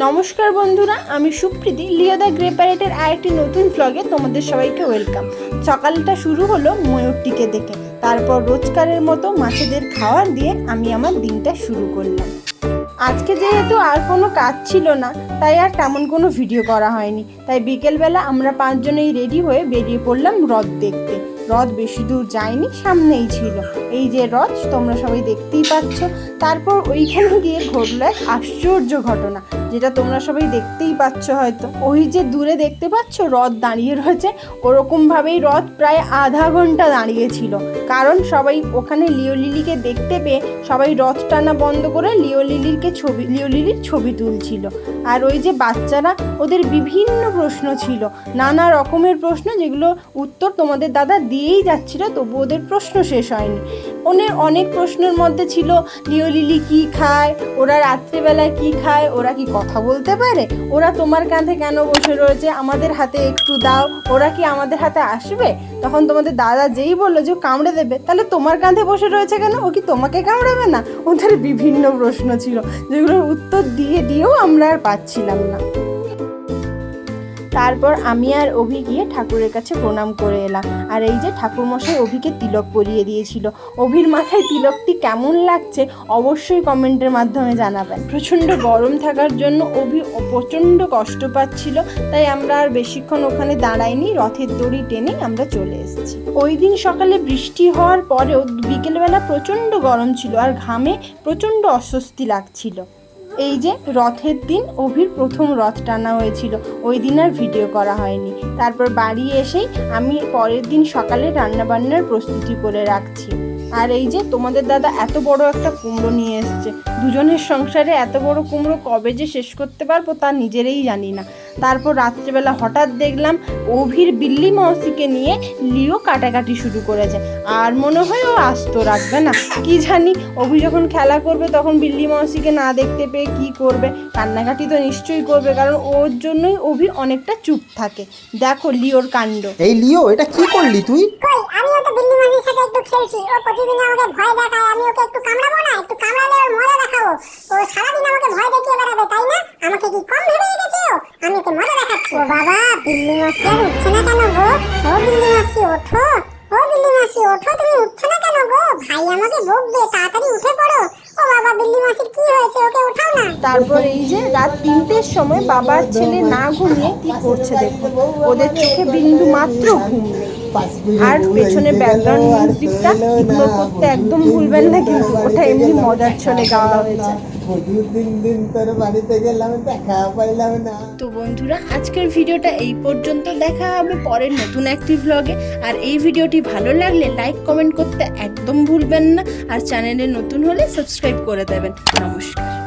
নমস্কার বন্ধুরা, আমি সুপ্রীতি। লিওদা গ্রে প্যারেটের আরেকটি নতুন ভ্লগে তোমাদের সবাইকে ওয়েলকাম সকালটা শুরু হলো ময়ূরটিকে দেখে। তারপর রোজকারের মতো মাছেদের খাওয়ার দিয়ে আমি আমার দিনটা শুরু করলাম। আজকে যেহেতু আর কোনো কাজ ছিল না, তাই আর তেমন কোনো ভিডিও করা হয়নি। তাই বিকেলবেলা আমরা পাঁচজনেই রেডি হয়ে বেরিয়ে পড়লাম হ্রদ দেখতে। হ্রদ বেশি দূর যায়নি, সামনেই ছিল। এই যে হ্রদ, তোমরা সবাই দেখতেই পাচ্ছ। তারপর ওইখানে গিয়ে ঘটলো এক আশ্চর্য ঘটনা, যেটা তোমরা সবাই দেখতেই পাচ্ছ হয়তো। ওই যে দূরে দেখতে পাচ্ছ রথ দাঁড়িয়ে রয়েছে। ওরকমভাবেই রথ প্রায় আধা ঘণ্টা দাঁড়িয়েছিল কারণ সবাই ওখানে লিও লিলিকে দেখতে পেয়ে সবাই রথ টানা বন্ধ করে লিও লিলিরকে ছবি লিও লিলির ছবি তুলছিল। আর ওই যে বাচ্চারা, ওদের বিভিন্ন প্রশ্ন ছিল। নানা রকমের প্রশ্ন যেগুলো উত্তর তোমাদের দাদা দিয়েই যাচ্ছিল, তবু ওদের প্রশ্ন শেষ হয়নি। ওনের অনেক প্রশ্নের মধ্যে ছিল, লিও লিলি কী খায়, ওরা রাত্রেবেলায় কি খায়, ওরা কি কথা বলতে পারে? ওরা তোমার কাঁধে কেন বসে রয়েছে? আমাদের হাতে একটু দাও, ওরা কি আমাদের হাতে আসবে? তখন তোমাদের দাদা যেই বলল যে কামড়ে দেবে, তাহলে তোমার কাঁধে বসে রয়েছে কেন? ও কি তোমাকে কামড়াবে না? ওদের বিভিন্ন প্রশ্ন ছিল, যেগুলোর উত্তর দিয়ে দিয়েও আমরা আর পাচ্ছিলাম না। তারপর আমি আর অভি গিয়ে ঠাকুরের কাছে প্রণাম করে এলাম। আর এই যে ঠাকুরমশাই অভিকে তিলক পরিয়ে দিয়েছিল, অভির মাথায় তিলকটি কেমন লাগছে অবশ্যই কমেন্টের মাধ্যমে জানাবেন। প্রচণ্ড গরম থাকার জন্য অভি প্রচণ্ড কষ্ট পাচ্ছিল, তাই আমরা আর বেশিক্ষণ ওখানে দাঁড়াইনি, রথের দড়ি টেনে আমরা চলে এসেছি। ওই দিন সকালে বৃষ্টি হওয়ার পরেও বিকেলবেলা প্রচণ্ড গরম ছিল আর ঘামে প্রচণ্ড অস্বস্তি লাগছিল। এই যে রথের দিন, অভির প্রথম রথ টানা হয়েছিল। ওই দিন আর ভিডিও করা হয়নি। তারপর বাড়ি এসেই আমি পরের দিন সকালে রান্নাবান্নার প্রস্তুতি করে রাখছি। আর এই যে তোমাদের দাদা এত বড় একটা কুমড়ো নিয়ে এসছে। দুজনের সংসারে এত বড় কুমড়ো কবে যে শেষ করতে পারব তা নিজেরাই জানি না। তারপর রাত্রেবেলা হঠাৎ দেখলাম অভির বিল্লি মাউসিকে নিয়ে লিও কাটাকাটি শুরু করেছে। আর মনে হয় ও আস্ত রাখবে না। কি জানি অভি যখন খেলা করবে তখন বিল্লি মাউসিকে না দেখতে পেয়ে কি করবে? কান্নাকাটি তো নিশ্চয়ই করবে কারণ ওর জন্যই অভি অনেকটা চুপ থাকে। দেখো লিওর কাণ্ড। এই লিও এটা কি করলি তুই? কই খেলছি। ও প্রতিদিন আমাকে ভয় দেখায় আমি ওকে একটু কামড়াবো না একটু কামড়ালে ওর মজা দেখাবো। ও সারাদিন আমাকে ভয় দেখিয়ে বেড়াবে তাই না? আমাকে কি কম ভেবে রেখেছে ও? আমি ওকে মজা দেখাচ্ছি। ও বাবা বিল্লি মাসি আর উঠছে না কেন গো? ও বিল্লি মাসি ওঠো। ও বিল্লি মাসি ওঠো তুমি উঠছো না কেন গো? ভাই আমাকে বকবে তাড়াতাড়ি উঠে পড়ো ও বাবা বিল্লি মাসির কি হয়েছে ওকে উঠাও না তারপর এই যে রাত তিনটের সময় বাবার ছেলে না ঘুমিয়ে কি করছে দেখুন। ওদের চোখে বিন্দু মাত্র ঘুম আর পেছনে ব্যাকগ্রাউন্ড মিউজিকটা ইগনোর করতে একদম ভুলবেন না কিন্তু ওটা এমনি মজার ছলে গাওয়া হয়েছে। দেখা তো বন্ধুরা, আজকের ভিডিওটা এই পর্যন্ত। দেখা হবে পরের নতুন একটি ভ্লগে আর এই ভিডিওটি ভালো লাগলে লাইক কমেন্ট করতে একদম ভুলবেন না। আর চ্যানেলে নতুন হলে সাবস্ক্রাইব করে দেবেন। নমস্কার।